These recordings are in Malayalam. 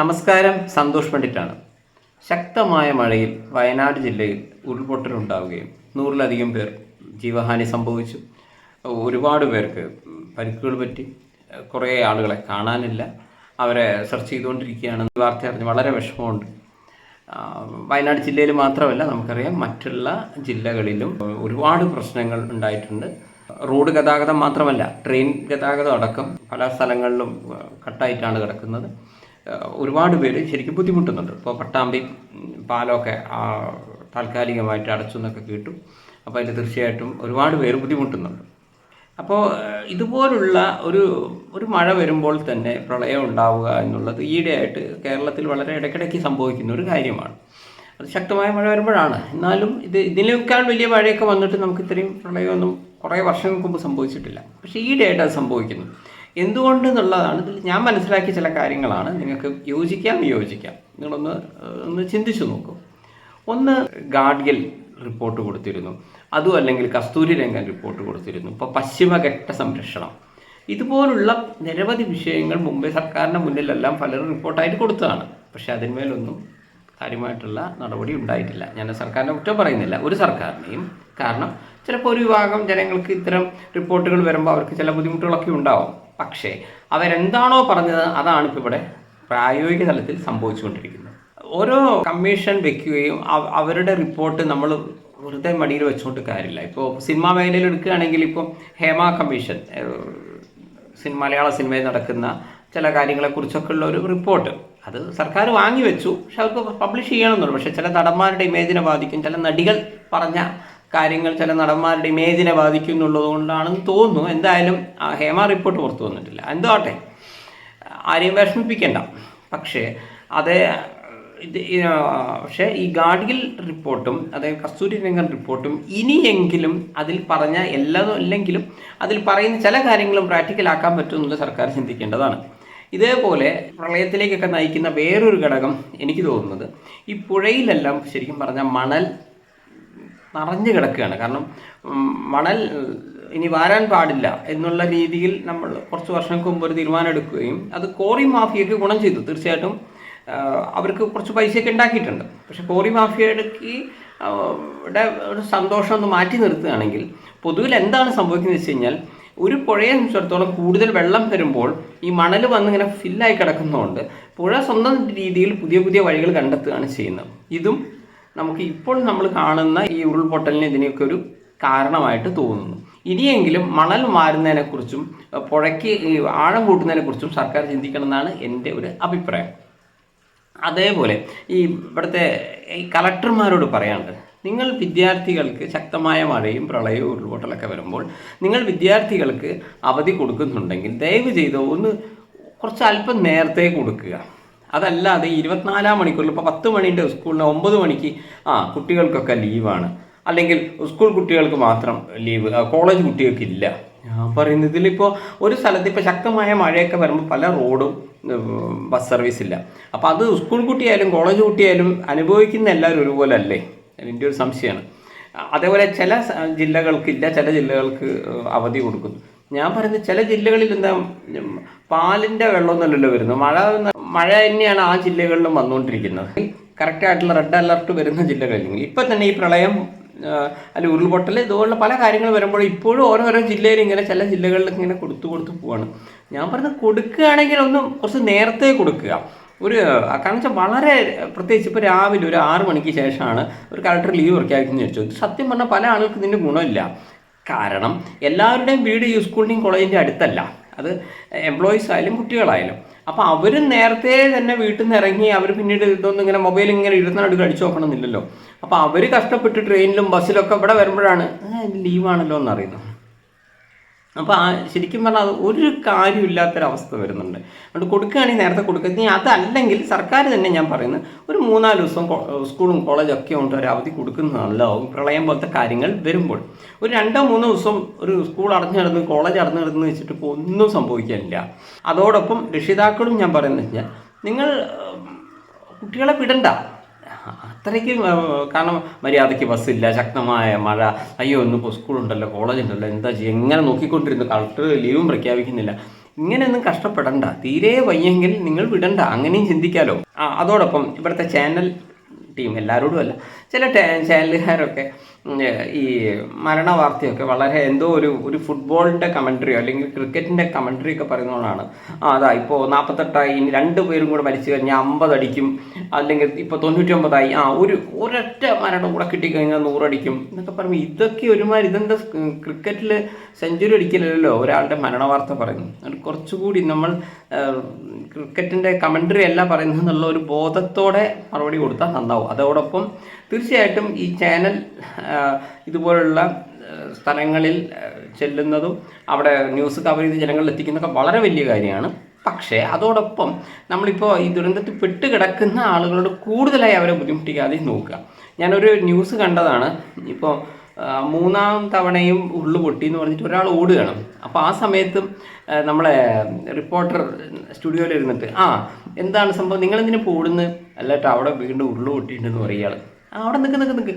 നമസ്കാരം. സന്തോഷ് പണ്ഡിറ്റാണ്. ശക്തമായ മഴയിൽ വയനാട് ജില്ലയിൽ ഉരുൾപൊട്ടലുണ്ടാവുകയും നൂറിലധികം പേർ ജീവഹാനി സംഭവിച്ചു. ഒരുപാട് പേർക്ക് പരിക്കുകൾ പറ്റി. കുറേ ആളുകളെ കാണാനില്ല. അവരെ സെർച്ച് ചെയ്തുകൊണ്ടിരിക്കുകയാണ് വാർത്ത അറിഞ്ഞ് വളരെ വിഷമമുണ്ട്. വയനാട് ജില്ലയിൽ മാത്രമല്ല നമുക്കറിയാം മറ്റുള്ള ജില്ലകളിലും ഒരുപാട് പ്രശ്നങ്ങൾ ഉണ്ടായിട്ടുണ്ട്. റോഡ് ഗതാഗതം മാത്രമല്ല ട്രെയിൻ ഗതാഗതം അടക്കം പല സ്ഥലങ്ങളിലും കട്ടായിട്ടാണ് കിടക്കുന്നത്. ഒരുപാട് പേര് ശരിക്കും ബുദ്ധിമുട്ടുന്നുണ്ട്. ഇപ്പോൾ പട്ടാമ്പി പാലമൊക്കെ താൽക്കാലികമായിട്ട് അടച്ചു എന്നൊക്കെ കേട്ടു. അപ്പോൾ അതിൽ തീർച്ചയായിട്ടും ഒരുപാട് പേര് ബുദ്ധിമുട്ടുന്നുണ്ട്. അപ്പോൾ ഇതുപോലുള്ള ഒരു ഒരു മഴ വരുമ്പോൾ തന്നെ പ്രളയം ഉണ്ടാവുക എന്നുള്ളത് ഈയിടെയായിട്ട് കേരളത്തിൽ വളരെ ഇടയ്ക്കിടയ്ക്ക് സംഭവിക്കുന്ന ഒരു കാര്യമാണ്. അത് ശക്തമായ മഴ വരുമ്പോഴാണ്. എന്നാലും ഇത് ഇതിനേക്കാൾ വലിയ മഴയൊക്കെ വന്നിട്ട് നമുക്ക് ഇത്രയും പ്രളയമൊന്നും കുറേ വർഷങ്ങൾക്ക് മുമ്പ് സംഭവിച്ചിട്ടില്ല. പക്ഷേ ഈയിടെയായിട്ട് അത് സംഭവിക്കുന്നു. എന്തുകൊണ്ട് എന്നുള്ളതാണ് ഇതിൽ ഞാൻ മനസ്സിലാക്കിയ ചില കാര്യങ്ങളാണ്. നിങ്ങൾക്ക് യോജിക്കാം വിയോജിക്കാം. നിങ്ങളൊന്ന് ഒന്ന് ചിന്തിച്ചു നോക്കൂ. ഒന്ന് ഗാഡ്ഗിൽ റിപ്പോർട്ട് കൊടുത്തിരുന്നു. അതും അല്ലെങ്കിൽ കസ്തൂരി രംഗൻ റിപ്പോർട്ട് കൊടുത്തിരുന്നു. ഇപ്പോൾ പശ്ചിമഘട്ട സംരക്ഷണം. ഇതുപോലുള്ള നിരവധി വിഷയങ്ങൾ മുംബൈ സർക്കാരിന്റെ മുന്നിലെല്ലാം പലരും റിപ്പോർട്ടായിട്ട് കൊടുത്തതാണ്. പക്ഷേ അതിന്മേലൊന്നും കാര്യമായിട്ടുള്ള നടപടി ഉണ്ടായിട്ടില്ല. ഞാൻ സർക്കാരിനെ കുറ്റം പറയുന്നില്ല. ഒരു സർക്കാരിനെയും കാരണം ചിലപ്പോൾ ഒരു വിഭാഗം ജനങ്ങൾക്ക് ഇത്തരം റിപ്പോർട്ടുകൾ വരുമ്പോൾ അവർക്ക് ചില ബുദ്ധിമുട്ടുകളൊക്കെ ഉണ്ടാവും. പക്ഷേ അവരെന്താണോ പറഞ്ഞത് അതാണ് ഇപ്പോൾ ഇവിടെ പ്രായോഗിക തലത്തിൽ സംഭവിച്ചുകൊണ്ടിരിക്കുന്നത്. ഓരോ കമ്മീഷൻ വെക്കുകയും അവരുടെ റിപ്പോർട്ട് നമ്മൾ വെറുതെ മടിയിൽ വെച്ചുകൊണ്ട് കാര്യമില്ല. ഇപ്പോൾ സിനിമാ മേഖലയിൽ എടുക്കുകയാണെങ്കിൽ ഇപ്പോൾ ഹേമ കമ്മീഷൻ മലയാള സിനിമയിൽ നടക്കുന്ന ചില കാര്യങ്ങളെക്കുറിച്ചൊക്കെ ഉള്ള ഒരു റിപ്പോർട്ട്. അത് സർക്കാർ വാങ്ങി വെച്ചു. പക്ഷെ അവർക്ക് പബ്ലിഷ് ചെയ്യണമെന്നുള്ളൂ പക്ഷെ ചില നടന്മാരുടെ ഇമേജിനെ ബാധിക്കും. ചില നടികൾ പറഞ്ഞ കാര്യങ്ങൾ ചില നടന്മാരുടെ ഇമേജിനെ ബാധിക്കും എന്നുള്ളത് കൊണ്ടാണെന്ന് തോന്നുന്നു. എന്തായാലും ഹേമ റിപ്പോർട്ട് പുറത്തു വന്നിട്ടില്ല. എന്തോ ആട്ടെ ആരെയും വിഷമിപ്പിക്കേണ്ട. പക്ഷേ അത് ഇത് പക്ഷേ ഈ ഗാഡ്ഗിൽ റിപ്പോർട്ടും അതായത് കസ്തൂരി രംഗൻ റിപ്പോർട്ടും ഇനിയെങ്കിലും അതിൽ പറഞ്ഞ എല്ലാതും ഇല്ലെങ്കിലും അതിൽ പറയുന്ന ചില കാര്യങ്ങളും പ്രാക്ടിക്കലാക്കാൻ പറ്റുമെന്നുള്ള സർക്കാർ ചിന്തിക്കേണ്ടതാണ്. ഇതേപോലെ പ്രളയത്തിലേക്കൊക്കെ നയിക്കുന്ന വേറൊരു ഘടകം എനിക്ക് തോന്നുന്നത് ഈ പുഴയിലെല്ലാം ശരിക്കും പറഞ്ഞാൽ മണൽ നിറഞ്ഞു കിടക്കുകയാണ്. കാരണം മണൽ ഇനി വാരാൻ പാടില്ല എന്നുള്ള രീതിയിൽ നമ്മൾ കുറച്ച് വർഷങ്ങൾക്ക് മുമ്പ് ഒരു തീരുമാനം എടുക്കുകയും അത് കോറി മാഫിയയ്ക്ക് ഗുണം ചെയ്തു. തീർച്ചയായിട്ടും അവർക്ക് കുറച്ച് പൈസയൊക്കെ ഉണ്ടാക്കിയിട്ടുണ്ട്. പക്ഷെ കോറി മാഫിയയ്ക്ക് ഒരു സന്തോഷം ഒന്ന് മാറ്റി നിർത്തുകയാണെങ്കിൽ പൊതുവിൽ എന്താണ് സംഭവിക്കുന്നത് വെച്ച് കഴിഞ്ഞാൽ ഒരു പുഴയെ സംബന്ധിച്ചിടത്തോളം കൂടുതൽ വെള്ളം വരുമ്പോൾ ഈ മണൽ വന്ന് ഇങ്ങനെ ഫില്ലായി കിടക്കുന്നതുകൊണ്ട് പുഴ സ്വന്തം രീതിയിൽ പുതിയ പുതിയ വഴികൾ കണ്ടെത്തുകയാണ് ചെയ്യുന്നത്. ഇതും നമുക്ക് ഇപ്പോൾ നമ്മൾ കാണുന്ന ഈ ഉരുൾപൊട്ടലിന് ഇതിനെയൊക്കെ ഒരു കാരണമായിട്ട് തോന്നുന്നു. ഇനിയെങ്കിലും മണൽ മാറുന്നതിനെക്കുറിച്ചും പുഴയ്ക്ക് ആഴം കൂട്ടുന്നതിനെക്കുറിച്ചും സർക്കാർ ചിന്തിക്കണം എന്നാണ് എന്റെ ഒരു അഭിപ്രായം. അതേപോലെ ഈ ഇവിടുത്തെ ഈ കളക്ടർമാരോട് പറയാനുണ്ട്. നിങ്ങൾ വിദ്യാർത്ഥികൾക്ക് ശക്തമായ മഴയും പ്രളയവും ഉരുൾപൊട്ടലൊക്കെ വരുമ്പോൾ നിങ്ങൾ വിദ്യാർത്ഥികൾക്ക് അവധി കൊടുക്കുന്നുണ്ടെങ്കിൽ ദയവ് ചെയ്ത് ഒന്ന് കുറച്ച് അല്പം നേരത്തെ കൊടുക്കുക. അതല്ലാതെ ഇരുപത്തിനാലാം മണിക്കൂറിൽ ഇപ്പോൾ പത്ത് മണിന്റെ സ്കൂളിന് ഒമ്പത് മണിക്ക് ആ കുട്ടികൾക്കൊക്കെ ലീവാണ്. അല്ലെങ്കിൽ സ്കൂൾ കുട്ടികൾക്ക് മാത്രം ലീവ് കോളേജ് കുട്ടികൾക്ക് ഇല്ല. ഞാൻ പറയുന്നത് ഇതിലിപ്പോൾ ഒരു സ്ഥലത്ത് ഇപ്പോൾ ശക്തമായ മഴയൊക്കെ വരുമ്പോൾ പല റോഡും ബസ് സർവീസ് ഇല്ല. അപ്പോൾ അത് സ്കൂൾ കുട്ടിയായാലും കോളേജ് കുട്ടിയായാലും അനുഭവിക്കുന്ന എല്ലാവരും ഒരുപോലെ അല്ലേ എന്റെ ഒരു സംശയമാണ്. അതേപോലെ ചില ജില്ലകൾക്കില്ല ചില ജില്ലകൾക്ക് അവധി കൊടുക്കുന്നു. ഞാൻ പറയുന്നത് ചില ജില്ലകളിൽ എന്താ പാലിന്റെ വെള്ളമൊന്നുമല്ലല്ലോ വരുന്നത്. മഴ മഴ തന്നെയാണ് ആ ജില്ലകളിലും വന്നുകൊണ്ടിരിക്കുന്നത്. കറക്റ്റായിട്ടുള്ള റെഡ് അലർട്ട് വരുന്ന ജില്ലകളിൽ ഇപ്പം തന്നെ ഈ പ്രളയം അല്ലെ ഉരുൾപൊട്ടൽ ഇതുപോലുള്ള പല കാര്യങ്ങൾ വരുമ്പോൾ ഇപ്പോഴും ഓരോരോ ജില്ലയിൽ ഇങ്ങനെ ചില ജില്ലകളിൽ ഇങ്ങനെ കൊടുത്തു കൊടുത്തു പോവാണ്. ഞാൻ പറഞ്ഞത് കൊടുക്കുകയാണെങ്കിൽ ഒന്ന് കുറച്ച് നേരത്തെ കൊടുക്കുക. ഒരു കാരണം വെച്ചാൽ വളരെ പ്രത്യേകിച്ച് ഇപ്പോൾ രാവിലെ ഒരു ആറ് മണിക്ക് ശേഷമാണ് ഒരു കളക്ടർ ലീവ് പ്രഖ്യാപിക്കുന്നത് ചോദിച്ചു സത്യം പറഞ്ഞാൽ പല ആളുകൾക്ക് ഇതിന്റെ ഗുണമില്ല. കാരണം എല്ലാവരുടെയും വീട് ഈ സ്കൂളിന്റെയും കോളേജിന്റെ അടുത്തല്ല. അത് എംപ്ലോയീസ് ആയാലും കുട്ടികളായാലും. അപ്പോൾ അവരും നേരത്തെ തന്നെ വീട്ടിൽ നിന്ന് ഇറങ്ങി അവർ പിന്നീട് ഇതൊന്നും ഇങ്ങനെ മൊബൈൽ ഇങ്ങനെ ഇരുന്നിടക്ക് അടിച്ചു നോക്കണമെന്നില്ലല്ലോ അപ്പോൾ അവർ കഷ്ടപ്പെട്ട് ട്രെയിനിലും ബസ്സിലൊക്കെ ഇവിടെ വരുമ്പോഴാണ് ലീവാണല്ലോ എന്നറിയുന്നത് അപ്പോൾ ആ ശരിക്കും പറഞ്ഞാൽ അത് ഒരു കാര്യമില്ലാത്തൊരവസ്ഥ വരുന്നുണ്ട്. അതുകൊണ്ട് കൊടുക്കുകയാണെങ്കിൽ നേരത്തെ കൊടുക്കുക. ഇനി അതല്ലെങ്കിൽ സർക്കാർ തന്നെ ഞാൻ പറയുന്നത് ഒരു മൂന്നാൽ ദിവസം സ്കൂളും കോളേജും ഒക്കെ കൊണ്ട് ഒരു അവധി കൊടുക്കുന്നതാണല്ലോ പ്രളയം പോലത്തെ കാര്യങ്ങൾ വരുമ്പോൾ. ഒരു രണ്ടോ മൂന്നോ ദിവസം ഒരു സ്കൂൾ അടഞ്ഞു കിടന്ന് കോളേജ് അടഞ്ഞു കിടന്ന് വെച്ചിട്ട് ഇപ്പോൾ ഒന്നും സംഭവിക്കാനില്ല. അതോടൊപ്പം രക്ഷിതാക്കളും ഞാൻ പറയുന്നത് വെച്ചാൽ നിങ്ങൾ കുട്ടികളെ വിടണ്ട. അത്രയ്ക്കും കാരണം മര്യാദയ്ക്ക് ബസ്സില്ല ശക്തമായ മഴ. അയ്യോ ഇന്നിപ്പോൾ സ്കൂളുണ്ടല്ലോ കോളേജുണ്ടല്ലോ എന്താ ചെയ്യുക എങ്ങനെ നോക്കിക്കൊണ്ടിരുന്നു കളക്ടർ ലീവും പ്രഖ്യാപിക്കുന്നില്ല. ഇങ്ങനെയൊന്നും കഷ്ടപ്പെടണ്ട തീരെ വയ്യെങ്കിൽ നിങ്ങൾ വിടണ്ട അങ്ങനെയും ചിന്തിക്കാലോ. ആ അതോടൊപ്പം ഇവിടുത്തെ ചാനൽ ടീം എല്ലാവരോടും അല്ല ചില ചാനലുകാരൊക്കെ ഈ മരണ വാർത്തയൊക്കെ വളരെ എന്തോ ഒരു ഒരു ഫുട്ബോളിന്റെ കമൻട്രിയോ അല്ലെങ്കിൽ ക്രിക്കറ്റിന്റെ കമൻട്രി ഒക്കെ പറയുന്നതാണ് ആ അതാ ഇപ്പോൾ നാൽപ്പത്തെട്ടായി ഇനി രണ്ട് പേരും കൂടെ മരിച്ചു കഴിഞ്ഞാൽ അമ്പതടിക്കും. അല്ലെങ്കിൽ ഇപ്പോൾ തൊണ്ണൂറ്റൊമ്പതായി ആ ഒരു ഒരൊറ്റ മരണം കൂടെ കിട്ടിക്കഴിഞ്ഞാൽ നൂറടിക്കും. എന്നൊക്കെ പറയുമ്പോൾ ഇതൊക്കെ ഒരുമാതിരി ഇതെന്താ ക്രിക്കറ്റിൽ സെഞ്ചുറി അടിക്കില്ലല്ലോ ഒരാളുടെ മരണ വാർത്ത പറയുന്നു കുറച്ചുകൂടി നമ്മൾ ക്രിക്കറ്റിന്റെ കമൻട്രി അല്ല പറയുന്നത് എന്നുള്ള ഒരു ബോധത്തോടെ മറുപടി കൊടുത്താൽ നന്നാവും. അതോടൊപ്പം തീർച്ചയായിട്ടും ഈ ചാനൽ ഇതുപോലുള്ള സ്ഥലങ്ങളിൽ ചെല്ലുന്നതും അവിടെ ന്യൂസ് കവർ ചെയ്ത് ജനങ്ങളിൽ എത്തിക്കുന്നതൊക്കെ വളരെ വലിയ കാര്യമാണ്. പക്ഷേ അതോടൊപ്പം നമ്മളിപ്പോൾ ഈ ദുരന്തത്തിൽ പെട്ട് കിടക്കുന്ന ആളുകളോട് കൂടുതലായി അവരെ ബുദ്ധിമുട്ടിക്കാതെ നോക്കുക. ഞാനൊരു ന്യൂസ് കണ്ടതാണ്. ഇപ്പോൾ മൂന്നാം തവണയും ഉള്ളു പൊട്ടി എന്ന് പറഞ്ഞിട്ട് ഒരാൾ ഓടുകയാണ്. അപ്പോൾ ആ സമയത്തും നമ്മളെ റിപ്പോർട്ടർ സ്റ്റുഡിയോയിൽ ഇരുന്നിട്ട് ആ എന്താണ് സംഭവം? നിങ്ങളെന്തിനു ഇപ്പോൾ ഓടുന്നത് അല്ല അവിടെ വീണ്ടും ഉള്ളു പൊട്ടിയിട്ടുണ്ടെന്ന് പറയുക ആൾ ആ, അവിടെ നിൽക്ക് നിൽക്ക് നിൽക്ക്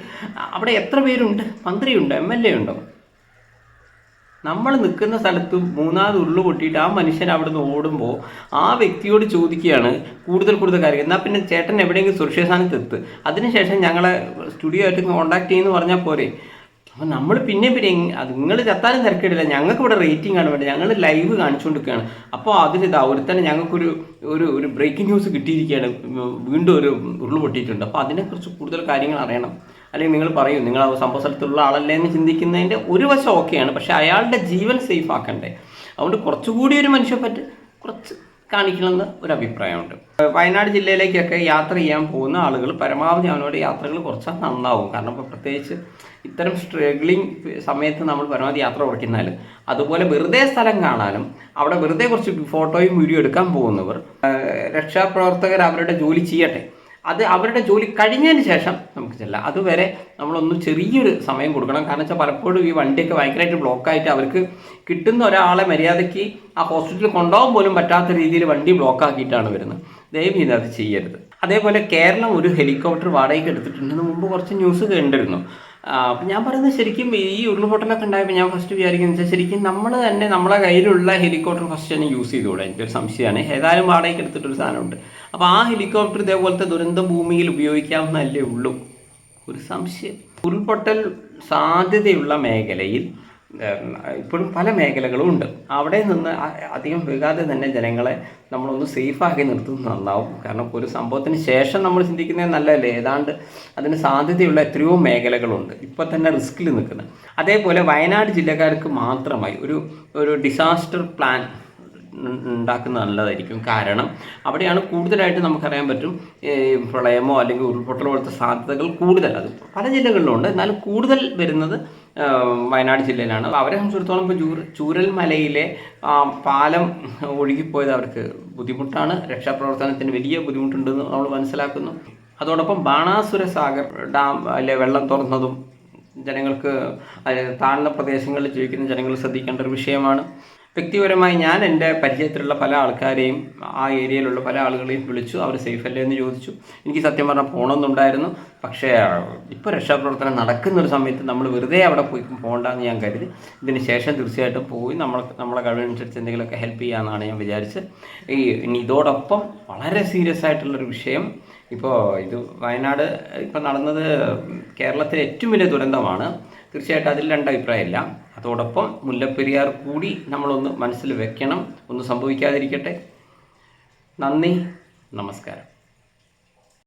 അവിടെ എത്ര പേരുണ്ട്? മന്ത്രിയുണ്ടോ? എം എൽ എ ഉണ്ടോ? നമ്മൾ നിൽക്കുന്ന സ്ഥലത്ത് മൂന്നാമത് ഉള്ളു പൊട്ടിയിട്ട് ആ മനുഷ്യൻ അവിടെ നിന്ന് ഓടുമ്പോൾ ആ വ്യക്തിയോട് ചോദിക്കുകയാണ് കൂടുതൽ കൂടുതൽ കാര്യങ്ങൾ. എന്നാൽ പിന്നെ ചേട്ടൻ എവിടെയെങ്കിലും സുരക്ഷിത സ്ഥാനത്ത് എത്ത്. അതിനുശേഷം ഞങ്ങളെ സ്റ്റുഡിയോ ആയിട്ട് കോൺടാക്ട് ചെയ്യുന്നു പറഞ്ഞാൽ പോരെ. അപ്പം നമ്മൾ പിന്നെ പിന്നെ നിങ്ങൾ ചത്താലും തിരക്കിടില്ല. ഞങ്ങൾക്ക് ഇവിടെ റേറ്റിംഗ് ആണ് വേണ്ടത് ഞങ്ങൾ ലൈവ് കാണിച്ചുകൊണ്ടിരിക്കുകയാണ് അപ്പോൾ അതിലിതാ തന്നെ ഞങ്ങൾക്കൊരു ഒരു ഒരു ബ്രേക്കിംഗ് ന്യൂസ് കിട്ടിയിരിക്കുകയാണ്. വീണ്ടും ഒരു ഉരുൾ പൊട്ടിയിട്ടുണ്ട്. അപ്പോൾ അതിനെക്കുറിച്ച് കൂടുതൽ കാര്യങ്ങൾ അറിയണം. അല്ലെങ്കിൽ നിങ്ങൾ പറയും നിങ്ങൾ ആ സംഭവ സ്ഥലത്തുള്ള ആളല്ലേ എന്ന് ചിന്തിക്കുന്നതിന്റെ ഒരു വശം ഓക്കെയാണ് പക്ഷേ അയാളുടെ ജീവൻ സേഫ് ആക്കണ്ടേ? അതുകൊണ്ട് കുറച്ചുകൂടി ഒരു മനുഷ്യപ്പറ്റ് കുറച്ച് കാണിക്കണമെന്ന് ഒരു അഭിപ്രായമുണ്ട് വയനാട് ജില്ലയിലേക്കൊക്കെ യാത്ര ചെയ്യാൻ പോകുന്ന ആളുകൾ പരമാവധി അവനോട് യാത്രകൾ കുറച്ചാൽ നന്നാവും. കാരണം ഇപ്പോൾ പ്രത്യേകിച്ച് ഇത്തരം സ്ട്രഗ്ലിംഗ് സമയത്ത് നമ്മൾ പരമാവധി യാത്ര കുറയ്ക്കുന്നാൽ അതുപോലെ വെറുതെ സ്ഥലം കാണാനും അവിടെ വെറുതെ കുറച്ച് ഫോട്ടോയും വീഡിയോ എടുക്കാൻ പോകുന്നവർ രക്ഷാപ്രവർത്തകർ അവരുടെ ജോലി ചെയ്യട്ടെ അത് അവരുടെ ജോലി കഴിഞ്ഞതിന് ശേഷം നമുക്ക് ചെല്ലാം. അതുവരെ നമ്മളൊന്ന് ചെറിയൊരു സമയം കൊടുക്കണം. കാരണം വെച്ചാൽ പലപ്പോഴും ഈ വണ്ടിയൊക്കെ ഭയങ്കരമായിട്ട് ബ്ലോക്കായിട്ട് അവർക്ക് കിട്ടുന്ന ഒരാളെ മര്യാദയ്ക്ക് ആ ഹോസ്പിറ്റലിൽ കൊണ്ടുപോകാൻ പോലും പറ്റാത്ത രീതിയിൽ വണ്ടി ബ്ലോക്കാക്കിയിട്ടാണ് വരുന്നത്. ദയവ് ചെയ്ത് അത് ചെയ്യരുത്. അതേപോലെ കേരളം ഒരു ഹെലികോപ്റ്റർ വാടകയ്ക്ക് എടുത്തിട്ടുണ്ടെന്ന് മുമ്പ് കുറച്ച് ന്യൂസ് കണ്ടിരുന്നു. ഞാൻ പറയുന്നത് ശരിക്കും ഈ ഉരുൾപൊട്ടലൊക്കെ ഉണ്ടായപ്പോൾ ഞാൻ ഫസ്റ്റ് വിചാരിക്കുന്നത് ശരിക്കും നമ്മൾ തന്നെ നമ്മളെ കയ്യിലുള്ള ഹെലികോപ്റ്റർ ഫസ്റ്റ് തന്നെ യൂസ് ചെയ്തുകൂടെ? എനിക്കൊരു സംശയമാണ് ഏതായാലും വാടകയ്ക്ക് എടുത്തിട്ടൊരു സാധനമുണ്ട്. അപ്പോൾ ആ ഹെലികോപ്റ്റർ ഇതേപോലത്തെ ദുരന്ത ഭൂമിയിൽ ഉപയോഗിക്കാവുന്നതല്ലേ ഉള്ളൂ? ഒരു സംശയം. ഉരുൾപൊട്ടൽ സാധ്യതയുള്ള മേഖലയിൽ ഇപ്പോഴും പല മേഖലകളും ഉണ്ട്. അവിടെ നിന്ന് അധികം വൈകാതെ തന്നെ ജനങ്ങളെ നമ്മളൊന്ന് സേഫാക്കി നിർത്തുന്നത് നന്നാവും. കാരണം ഒരു സംഭവത്തിന് ശേഷം നമ്മൾ ചിന്തിക്കുന്നത് നല്ലതല്ലേ? ഏതാണ്ട് അതിന് സാധ്യതയുള്ള എത്രയോ മേഖലകളുണ്ട്. ഇപ്പോൾ തന്നെ റിസ്കിൽ നിൽക്കുന്നത് അതേപോലെ വയനാട് ജില്ലക്കാർക്ക് മാത്രമായി ഒരു ഒരു ഡിസാസ്റ്റർ പ്ലാൻ ഉണ്ടാക്കുന്നത് നല്ലതായിരിക്കും. കാരണം അവിടെയാണ് കൂടുതലായിട്ട് നമുക്കറിയാൻ പറ്റും പ്രളയമോ അല്ലെങ്കിൽ ഉരുൾപൊട്ടലോ പോലത്തെ സാധ്യതകൾ കൂടുതൽ. അത് പല ജില്ലകളിലുണ്ട്. എന്നാൽ കൂടുതൽ വരുന്നത് വയനാട് ജില്ലയിലാണ്. അവരെ സംബന്ധിച്ചിടത്തോളം ഇപ്പോൾ ചൂർ ചൂരൽ മലയിലെ പാലം ഒഴുകിപ്പോയത് അവർക്ക് ബുദ്ധിമുട്ടാണ്. രക്ഷാപ്രവർത്തനത്തിന് വലിയ ബുദ്ധിമുട്ടുണ്ടെന്ന് നമ്മൾ മനസ്സിലാക്കുന്നു. അതോടൊപ്പം ബാണാസുര സാഗർ ഡാം അല്ലെ വെള്ളം തുറന്നതും ജനങ്ങൾക്ക് താഴ്ന്ന പ്രദേശങ്ങളിൽ ജീവിക്കുന്ന ജനങ്ങൾ ശ്രദ്ധിക്കേണ്ട ഒരു വിഷയമാണ്. വ്യക്തിപരമായി ഞാൻ എന്റെ പരിചയത്തിലുള്ള പല ആൾക്കാരെയും ആ ഏരിയയിലുള്ള പല ആളുകളെയും വിളിച്ചു അവർ സേഫ് അല്ലേ എന്ന് ചോദിച്ചു. എനിക്ക് സത്യം പറഞ്ഞാൽ പോകണമെന്നുണ്ടായിരുന്നു പക്ഷേ ഇപ്പോൾ രക്ഷാപ്രവർത്തനം നടക്കുന്ന ഒരു സമയത്ത് നമ്മൾ വെറുതെ അവിടെ പോയി പോകണ്ടെന്ന് ഞാൻ കരുതി. ഇതിന് ശേഷം തീർച്ചയായിട്ടും പോയി. നമ്മൾ നമ്മളെ കഴിവനുസരിച്ച് എന്തെങ്കിലുമൊക്കെ ഹെൽപ്പ് ചെയ്യാമെന്നാണ് ഞാൻ വിചാരിച്ചത്. ഈ ഇനി ഇതോടൊപ്പം വളരെ സീരിയസ് ആയിട്ടുള്ളൊരു വിഷയം. ഇപ്പോൾ ഇത് വയനാട് ഇപ്പോൾ നടന്നത് കേരളത്തിലെ ഏറ്റവും വലിയ ദുരന്തമാണ്. തീർച്ചയായിട്ടും അതിൽ രണ്ട് അഭിപ്രായമില്ല. അതോടൊപ്പം മുല്ലപ്പെരിയാർ കൂടി നമ്മളൊന്ന് മനസ്സിൽ വെക്കണം. ഒന്നും സംഭവിക്കാതിരിക്കട്ടെ. നന്ദി. നമസ്കാരം.